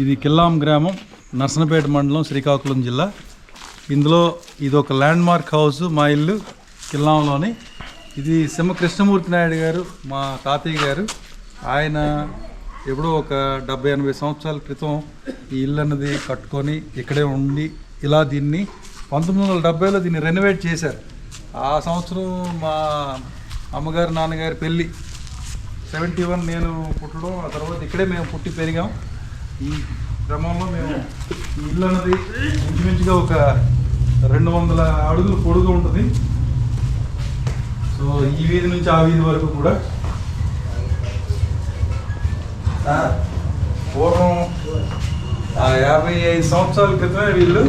ఇది కిల్లాం గ్రామం నర్సనపేట మండలం శ్రీకాకుళం జిల్లా. ఇందులో ఇది ఒక ల్యాండ్ మార్క్ హౌస్ మా ఇల్లు కిల్లాంలోని. ఇది సింహ కృష్ణమూర్తి నాయుడు గారు మా తాతయ్య గారు. ఆయన ఎప్పుడో ఒక డెబ్బై ఎనభై సంవత్సరాల క్రితం ఈ ఇల్లు అన్నది కట్టుకొని ఇక్కడే ఉండి ఇలా దీన్ని పంతొమ్మిది వందల డెబ్బైలో దీన్ని రెనోవేట్ చేశారు. ఆ సంవత్సరం మా అమ్మగారు నాన్నగారి పెళ్ళి. సెవెంటీ వన్ నేను పుట్టడం ఆ తర్వాత ఇక్కడే మేము పుట్టి పెరిగాం. ఈ క్రమంలో మేము ఇల్లు అన్నది ఇంచుమించుగా ఒక రెండు వందల అడుగులు పొడుగు ఉంటుంది. సో ఈ వీధి నుంచి ఆ వీధి వరకు కూడా. పూర్వం యాభై ఐదు సంవత్సరాల క్రితమే వీళ్ళు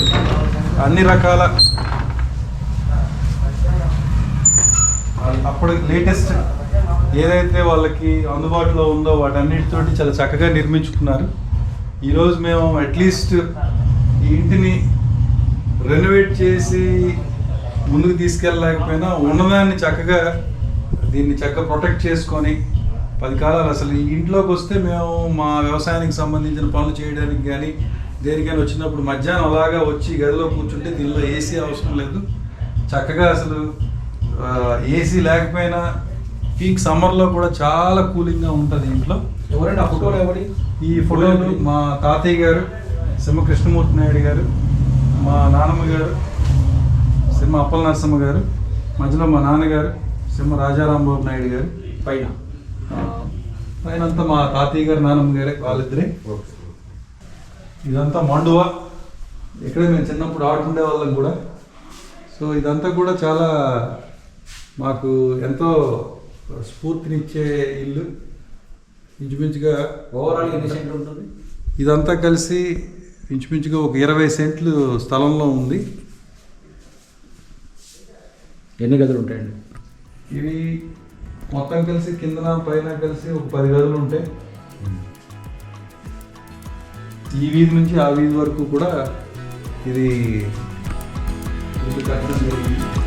అన్ని రకాల అప్పుడు లేటెస్ట్ ఏదైతే వాళ్ళకి అందుబాటులో ఉందో వాటన్నిటితోటి చాలా చక్కగా నిర్మించుకున్నారు. ఈరోజు మేము అట్లీస్ట్ ఈ ఇంటిని రెనోవేట్ చేసి ముందుకు తీసుకెళ్ళలేకపోయినా ఉన్నదాన్ని చక్కగా దీన్ని చక్కగా ప్రొటెక్ట్ చేసుకొని పది కాలాలు అసలు ఈ ఇంట్లోకి వస్తే మేము మా వ్యవసాయానికి సంబంధించిన పనులు చేయడానికి కానీ దేనికైనా వచ్చినప్పుడు మధ్యాహ్నం అలాగా వచ్చి గదిలో కూర్చుంటే దీనిలో ఏసీ అవసరం లేదు. చక్కగా అసలు ఏసీ లేకపోయినా పీక్ సమ్మర్లో కూడా చాలా కూలింగ్గా ఉంటుంది ఇంట్లో. ఎవరండి? ఆ ఫోటోలు ఎవరి? ఈ ఫోటోలు మా తాతయ్య గారు సింహ కృష్ణమూర్తి నాయుడు గారు మా నాన్నమ్మ గారు సింహ అప్పల నరసమ్మ గారు మధ్యలో మా నాన్నగారు సింహ రాజారాంబాబు నాయుడు గారు పైన. పైన అంతా మా తాతయ్య గారు నాన్నమ్మ గారే వాళ్ళిద్దరే. ఇదంతా మండువా. ఇక్కడే మేము చిన్నప్పుడు ఆడుకునే వాళ్ళం కూడా. సో ఇదంతా కూడా చాలా మాకు ఎంతో స్ఫూర్తినిచ్చే ఇల్లు. ఇంచుమించుగా ఓవరాల్ ఎన్ని సెంట్లు ఉంటుంది? ఇదంతా కలిసి ఇంచుమించుగా ఒక ఇరవై సెంట్లు స్థలంలో ఉంది. ఎన్ని గదులు ఉంటాయండి? ఇవి మొత్తం కలిసి కిందన పైన కలిసి ఒక పది గదులు ఉంటాయి. ఈ వీధి నుంచి ఆ వీధి వరకు కూడా ఇది కట్టడం జరిగింది.